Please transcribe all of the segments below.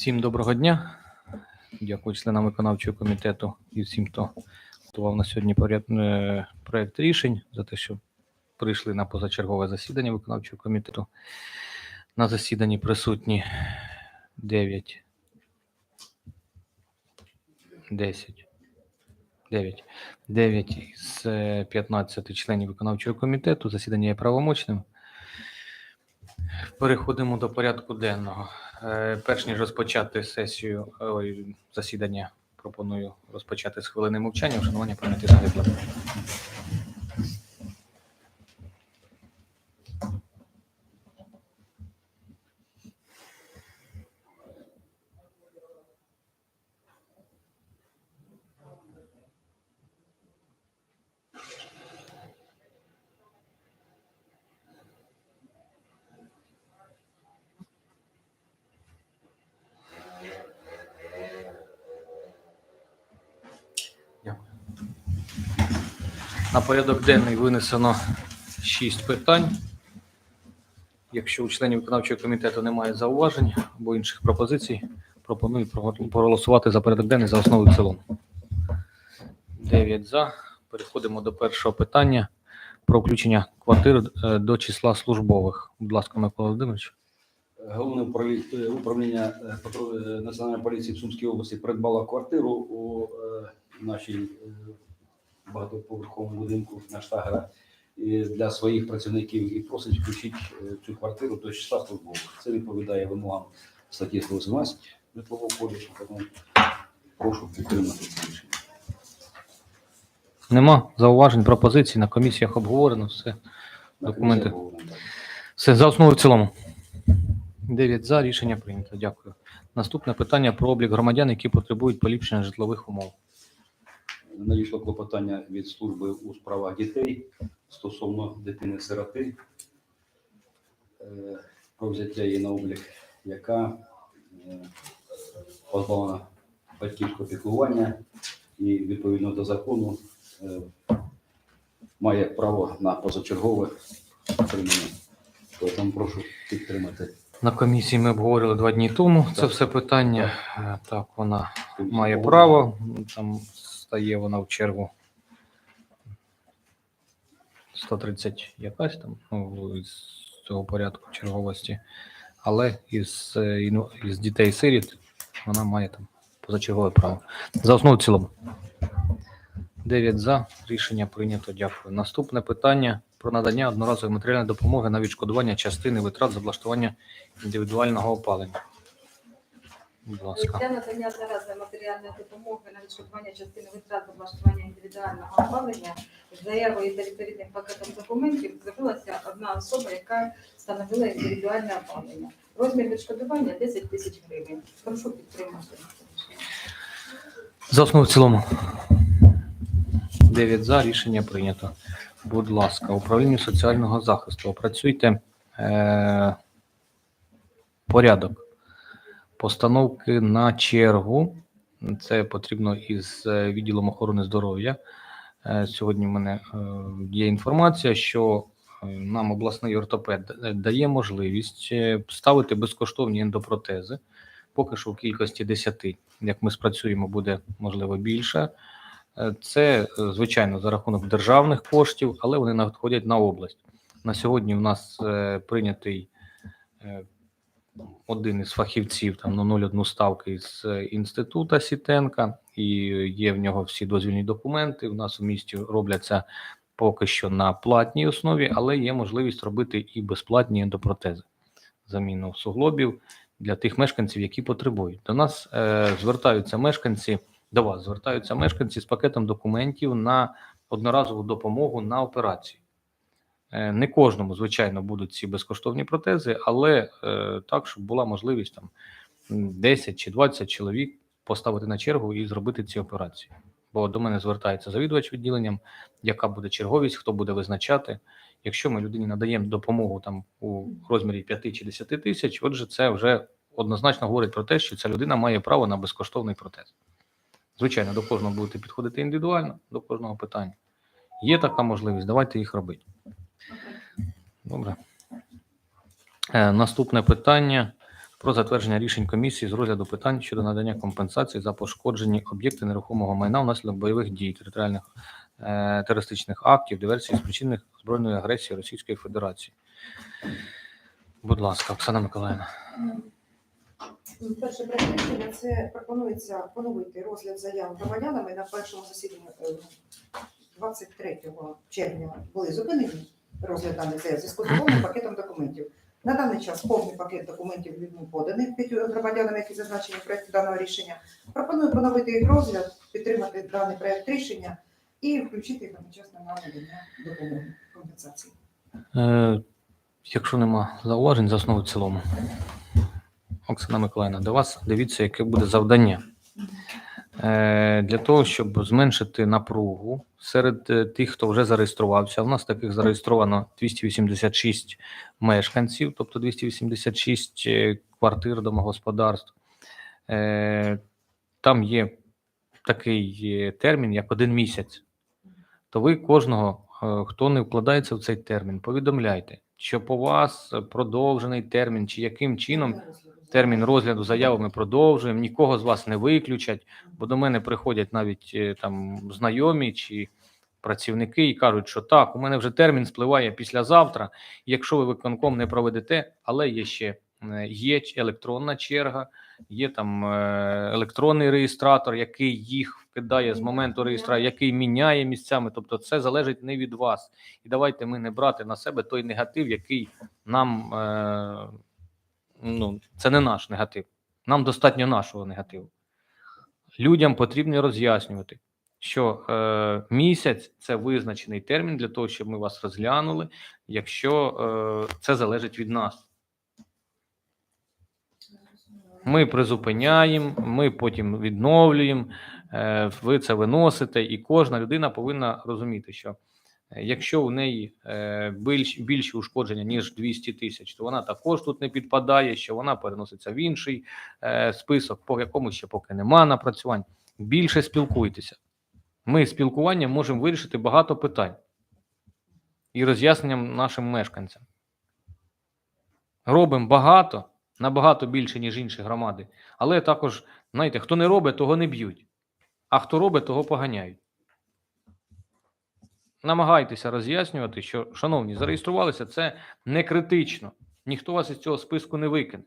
Всім доброго дня. Дякую членам виконавчого комітету і всім, хто готував на сьогодні е, рішень за те, що прийшли на позачергове засідання виконавчого комітету. На засіданні присутні 9, 10, 9, 9 із е, 15 членів виконавчого комітету. Засідання є правомочним. Переходимо до порядку денного. Е, Перш ніж розпочати сесію ой, засідання, пропоную розпочати з хвилини мовчання. Вшанування пам'яті загиблих. На порядок денний винесено шість питань. Якщо у членів виконавчого комітету немає зауважень або інших пропозицій, пропоную проголосувати за порядок денний за основу цілому. Дев'ять за. Переходимо до першого питання про включення квартир е, до числа службових. Будь ласка, Микола Володимирович. Головне управління, е, управління е, Національної поліції в Сумській області придбало квартиру у нашій багатоповерховому будинку на Штагера для своїх працівників і просить включити е, цю квартиру до числа службових. Це відповідає вимогам статті 118 житлового кодексу, тому прошу підтримати це рішення. Нема зауважень, пропозицій на комісіях обговорено. Все. Документи. Все за основу в цілому. 9 за рішення прийнято. Дякую. Наступне питання про облік громадян, які потребують поліпшення житлових умов. Надійшло клопотання від служби у справах дітей стосовно дитини-сироти е, про взяття її на облік, яка е, позбавлена батьківського піклування і відповідно до закону е, має право на позачергове отримання. Тому прошу підтримати. На комісії ми обговорили два дні тому це все питання. Так, вона має право. Там стає вона в чергу 130 якась там, ну, з цього порядку черговості. Але із, е, із дітей-сиріт вона має там позачергове право. За основу в цілому. 9 за. Рішення прийнято. Дякую. Наступне питання про надання одноразової матеріальної допомоги на відшкодування частини витрат з облаштування індивідуального опалення. Будь ласка. Для надання одноразової матеріальної допомоги на відшкодування частини витрат облаштування індивідуального опалення з заявою та відповідним пакетом документів звернулася одна особа, яка встановила індивідуальне опалення. Розмір відшкодування 10 тисяч гривень. Прошу підтримати. За основу в цілому. 9 за. Рішення прийнято. Будь ласка, управління соціального захисту. Опрацюйте е, порядок постановки на чергу. Це потрібно із е, відділом охорони здоров'я. Е, Сьогодні в мене е, є інформація, що нам обласний ортопед дає можливість ставити безкоштовні ендопротези. Поки що в кількості 10. Як ми спрацюємо, буде можливо більше. Це, звичайно, за рахунок державних коштів, але вони надходять на область. На сьогодні в нас прийнятий один із фахівців там на 0,1 ставки з е, інститута Сітенка, і є в нього всі дозвільні документи. У нас у місті робляться поки що на платній основі, але є можливість робити і безплатні ендопротези, заміну суглобів для тих мешканців, які потребують. До нас е, звертаються мешканці, до вас звертаються мешканці з пакетом документів на одноразову допомогу на операцію. Е, Не кожному, звичайно, будуть ці безкоштовні протези, але е, так, щоб була можливість там м, 10 чи 20 чоловік поставити на чергу і зробити ці операції. Бо до мене звертається завідувач відділенням, яка буде черговість, хто буде визначати. Якщо ми людині надаємо допомогу там у розмірі 5 чи 10 тисяч, отже, це вже однозначно говорить про те, що ця людина має право на безкоштовний протез. Звичайно, до кожного будете підходити індивідуально, до кожного питання. Є така можливість, давайте їх робити. Добре. Е, наступне питання про затвердження рішень комісії з розгляду питань щодо надання компенсації за пошкоджені об'єкти нерухомого майна внаслідок бойових дій, територіальних е, терористичних актів, диверсій, спричинених збройною агресією Російської Федерації. Будь ласка, Оксана Миколаївна. Перше рішення це пропонується поновити розгляд заяв громадянами на першому засіданні е, 23 червня були зупинені розгляд даних заяв зі повним пакетом документів. На даний час повний пакет документів людьми поданий п'ятью громадянам, які зазначені в проєкті даного рішення. Пропоную поновити їх розгляд, підтримати даний проект рішення і включити їх одночасно на надання допомоги компенсації. Е, якщо нема зауважень, за основу в цілому. Оксана Миколаївна, до вас дивіться, яке буде завдання. Е, для того, щоб зменшити напругу серед е, тих, хто вже зареєструвався. У нас таких зареєстровано 286 мешканців, тобто 286 е, квартир домогосподарств. Там є такий термін, як один місяць. То ви кожного, хто не вкладається в цей термін, повідомляйте, що по вас продовжений термін, чи яким чином термін розгляду заяви ми продовжуємо, нікого з вас не виключать, бо до мене приходять навіть е, там знайомі чи працівники і кажуть, що так, у мене вже термін спливає післязавтра. Якщо ви виконком не проведете, але є ще є електронна черга, є там е, електронний реєстратор, який їх вкидає з моменту реєстрації, який міняє місцями. Тобто, це залежить не від вас. І давайте ми не брати на себе той негатив, який нам е, ну, це не наш негатив. Нам достатньо нашого негативу. Людям потрібно роз'яснювати, що е, місяць це визначений термін для того, щоб ми вас розглянули, якщо е, це залежить від нас. Ми призупиняємо, ми потім відновлюємо, е, ви це виносите, і кожна людина повинна розуміти, що е, якщо у неї е, більш, більші ушкодження, ніж 200 тисяч, то вона також тут не підпадає, що вона переноситься в інший список, по якому ще поки нема напрацювань. Більше спілкуйтеся. Ми спілкуванням можемо вирішити багато питань і роз'ясненням нашим мешканцям. Робимо багато, набагато більше, ніж інші громади. Але також, знаєте, хто не робить, того не б'ють, а хто робить, того поганяють. Намагайтеся роз'яснювати, що, шановні, зареєструвалися, це не критично. Ніхто вас із цього списку не викине,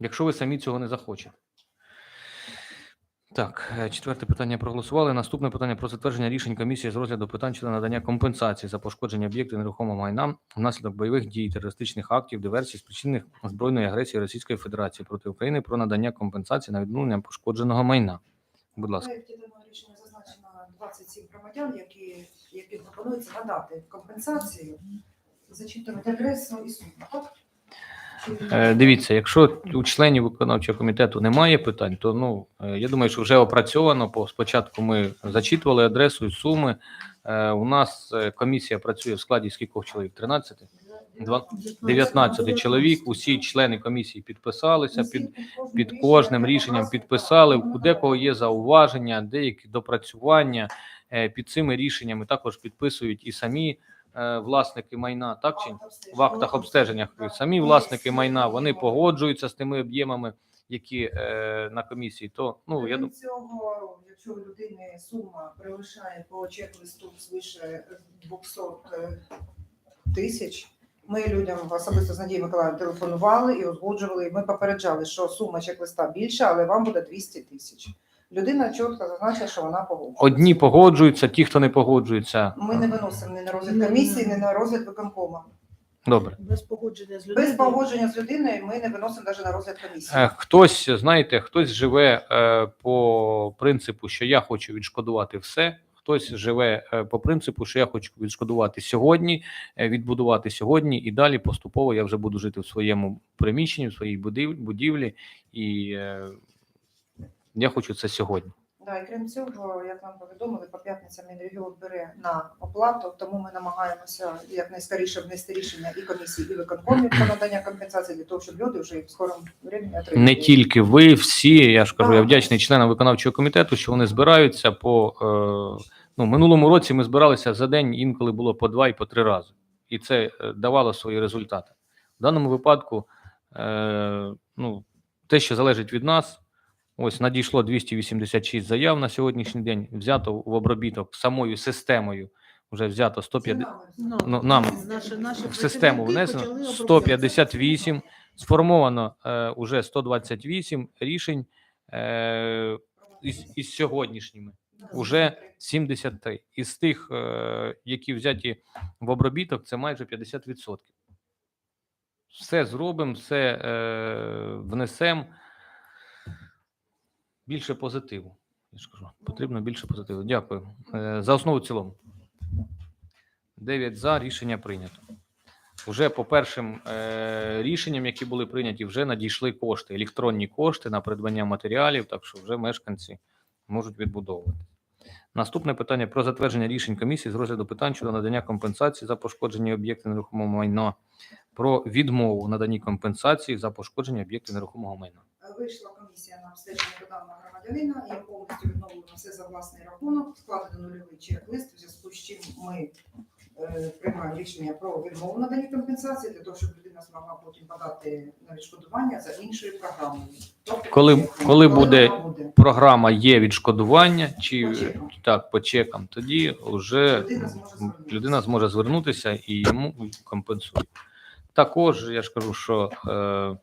якщо ви самі цього не захочете. Так, е, четверте питання проголосували. Наступне питання про затвердження рішень комісії з розгляду питань щодо надання компенсації за пошкодження об'єктів нерухомого майна внаслідок бойових дій, терористичних актів, диверсій, спричинених збройної агресії Російської Федерації проти України про надання компенсації на відновлення пошкодженого майна. Будь ласка. рішення зазначено 27 громадян, які, які пропонується надати компенсацію, зачитувати адресу і суму. Е, Дивіться, якщо у членів виконавчого комітету немає питань, то ну е, я думаю, що вже опрацьовано. Спочатку ми зачитували адресу і суми. Е, У нас комісія працює в складі скількох чоловік? 13? Два- 19 чоловік. Усі члени комісії підписалися під під кожним рішенням підписали. У декого є зауваження, деякі допрацювання під цими рішеннями також підписують і самі власники майна, так чи в актах обстеження самі власники майна вони погоджуються з тими об'ємами, які е, на комісії. То ну я думаю, цього, якщо у людини сума перевищає по чек-листу свише 200 тисяч, ми людям особисто з Надією Миколаївною телефонували і узгоджували. Ми попереджали, що сума чек-листа більша, але вам буде 200 тисяч. Людина чітко зазначила, що вона погоджується. одні погоджуються, ті, хто не погоджуються. Ми не виносимо ні на розгляд комісії, ні на розгляд виконкома. Добре. Без погодження з людиною. Без погодження з людиною ми не виносимо навіть на розгляд комісії. Е, Хтось, знаєте, хтось живе е, по принципу, що я хочу відшкодувати все. Хтось живе е, по принципу, що я хочу відшкодувати сьогодні, е, відбудувати сьогодні, і далі поступово я вже буду жити в своєму приміщенні, в своїй будив- будівлі, і е, я хочу це сьогодні. Да, і крім цього, як нам повідомили, по п'ятницям Мінрегіон бере на оплату, тому ми намагаємося якнайскоріше внести рішення і комісії, і виконкомів про надання компенсації для того, щоб люди вже в скорому времени отримали. Не тільки ви, всі. Я ж кажу, я вдячний членам виконавчого комітету, що вони збираються по е, ну минулому році. Ми збиралися за день, інколи було по два і по три рази, і це е, давало свої результати. В даному випадку Е, ну, те, що залежить від нас, ось надійшло 286 заяв на сьогоднішній день. Взято в обробіток самою системою. Вже взято 150, Ну, ну, нам наші, наші в систему внесено 158, сформовано е, уже 128 рішень е, із, із сьогоднішніми. Уже 73. Із тих, е, які взяті в обробіток, це майже 50%. Все зробимо, все е, внесемо. Більше позитиву. Я ж кажу, потрібно більше позитиву. Дякую. Е, за основу в цілому. 9 за рішення прийнято. Уже по першим е, рішенням, які були прийняті, вже надійшли кошти, електронні кошти на придбання матеріалів, так що вже мешканці можуть відбудовувати. Наступне питання про затвердження рішень комісії з розгляду питань щодо надання компенсації за пошкоджені об'єкти нерухомого майна, про відмову наданні компенсації за пошкоджені об'єкти нерухомого майна. Вийшла комісія на обстеження до даного громадянина, їм повністю відновлено все за власний рахунок, складено нульовий чек-лист, в зв'язку з чим ми е, приймаємо рішення про відмову надані компенсації, для того, щоб людина змогла потім подати на відшкодування за іншою програмою. Тобто, Коли- коли буде- буде, Програма є відшкодування чи По чекам. так по чекам, тоді вже Людина зможе звернутися. людина зможе звернутися і йому компенсують. Також я ж кажу, що е,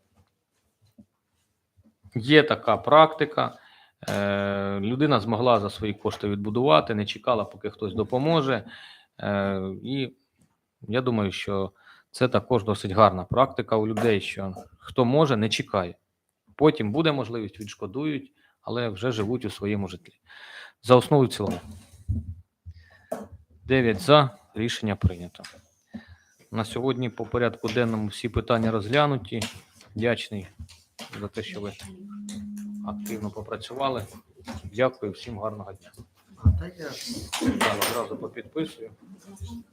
є така практика. Е, людина змогла за свої кошти відбудувати, не чекала, поки хтось допоможе. Е, і я думаю, що це також досить гарна практика у людей, що хто може, не чекає. Потім буде можливість, відшкодують, але вже живуть у своєму житлі. За основу в цілому. 9 за. Рішення прийнято. На сьогодні по порядку денному всі питання розглянуті. Вдячний за те, що ви активно попрацювали. Дякую всім гарного дня. А, та я. Я одразу попідписую.